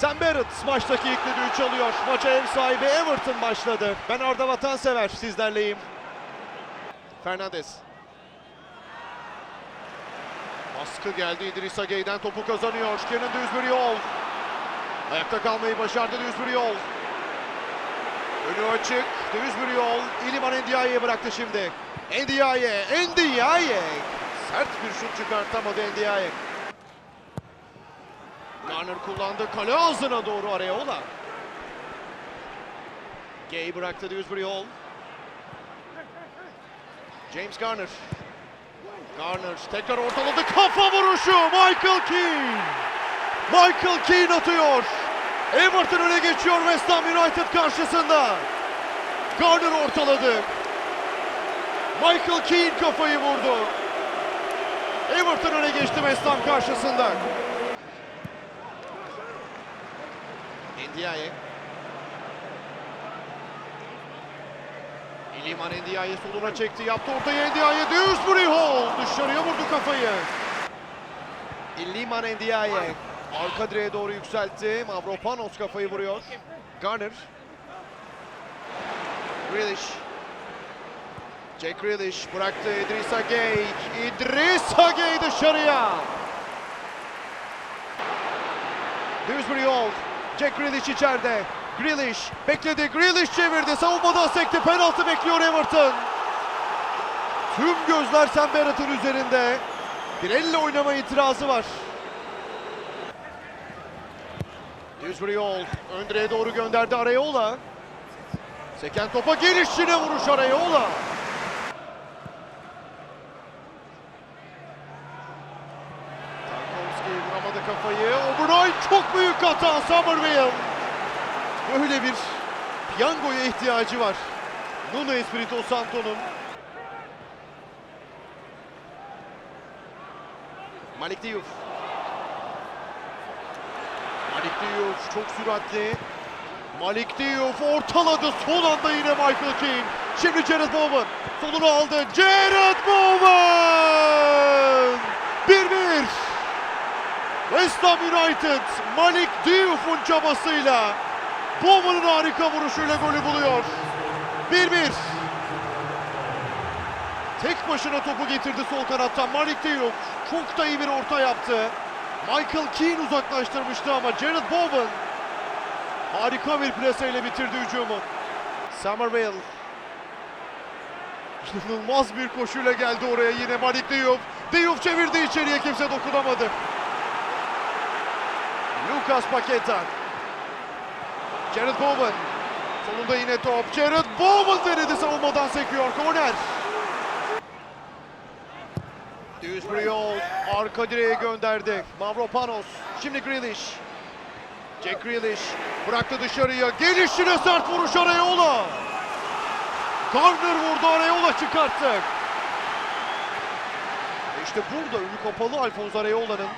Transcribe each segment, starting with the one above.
Sam Barrett maçtaki ilk düdüğü çalıyor. Maça ev sahibi Everton başladı. Ben Arda Vatansever sizlerleyim. Fernandez. Baskı geldi İdris Agey'den topu kazanıyor. Kenan Düzbür yol. Ayakta kalmayı başardı Düzbür yol. Önü açık. Düzbür yol. İliman Ndiaye'ye bıraktı şimdi. Ndiaye. Ndiaye. Sert bir şut çıkartamadı Ndiaye. Garner kullandı. Kale ağzına doğru Areola. Gay bıraktı Dewsbury Hall. James Garner. Garner tekrar ortaladı. Kafa vuruşu. Michael Keane. Michael Keane atıyor. Everton öne geçiyor West Ham United karşısında. Garner ortaladı. Michael Keane kafayı vurdu. Everton öne geçti West Ham karşısında. Ndiaye. İliman Ndiaye soluna çekti. Yaptı ortaya Ndiaye. Dewsbury Hall. Dışarıya vurdu kafayı. İliman Ndiaye. Arka direğe doğru yükseltti. Mavropanos kafayı vuruyor. Garner. Grealish. Jack Grealish bıraktı İdrissa Gueye. İdrissa Gueye dışarıya. Dewsbury Hall. Jack Grealish içeride. Grealish bekledi. Grealish çevirdi. Savunmadan sekti. Penaltı bekliyor Everton. Tüm gözler Sam Barrett'ın üzerinde. Bir elle oynama itirazı var. Dewsbury Hall ön doğru gönderdi Areola. Seken topa gelişine vuruş Areola. Çok büyük hata Somerville. Böyle bir piyangoya ihtiyacı var. Nuno Espirito Santo'nun. Malik Diouf. Malik Diouf çok süratli. Malik Diouf ortaladı. Son anda yine Michael Keane. Şimdi Jared Bowen. Solunu aldı. Jared Bowen! 1-1. West Ham United Malik Diouf'un çabasıyla Bowen'ın harika vuruşuyla golü buluyor. 1-1. Tek başına topu getirdi sol kanattan Malik Diouf. Çok da iyi bir orta yaptı. Michael Keane uzaklaştırmıştı ama Jared Bowen harika bir plaseyle bitirdi hücumu. Somerville İnanılmaz bir koşuyla geldi oraya yine Malik Diouf. Diouf çevirdi içeriye kimse dokunamadı. Lucas Paqueta. Jared Bowen. Sonunda yine top. Jared Bowen denedi savunmadan sekiyor. Korner. Dewsbury Hall arka direğe gönderdi. Mavropanos. Şimdi Grealish. Jack Grealish bıraktı dışarıya. Gelişine sert vuruş Areola. Garner vurdu Areola çıkarttı. İşte burada önü kapalı Alfonso Areola'nın.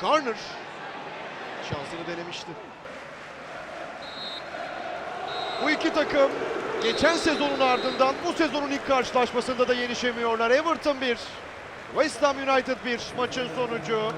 Garner şansını denemişti. Bu iki takım geçen sezonun ardından bu sezonun ilk karşılaşmasında da yenişemiyorlar. Everton 1, West Ham United 1 maçın sonucu.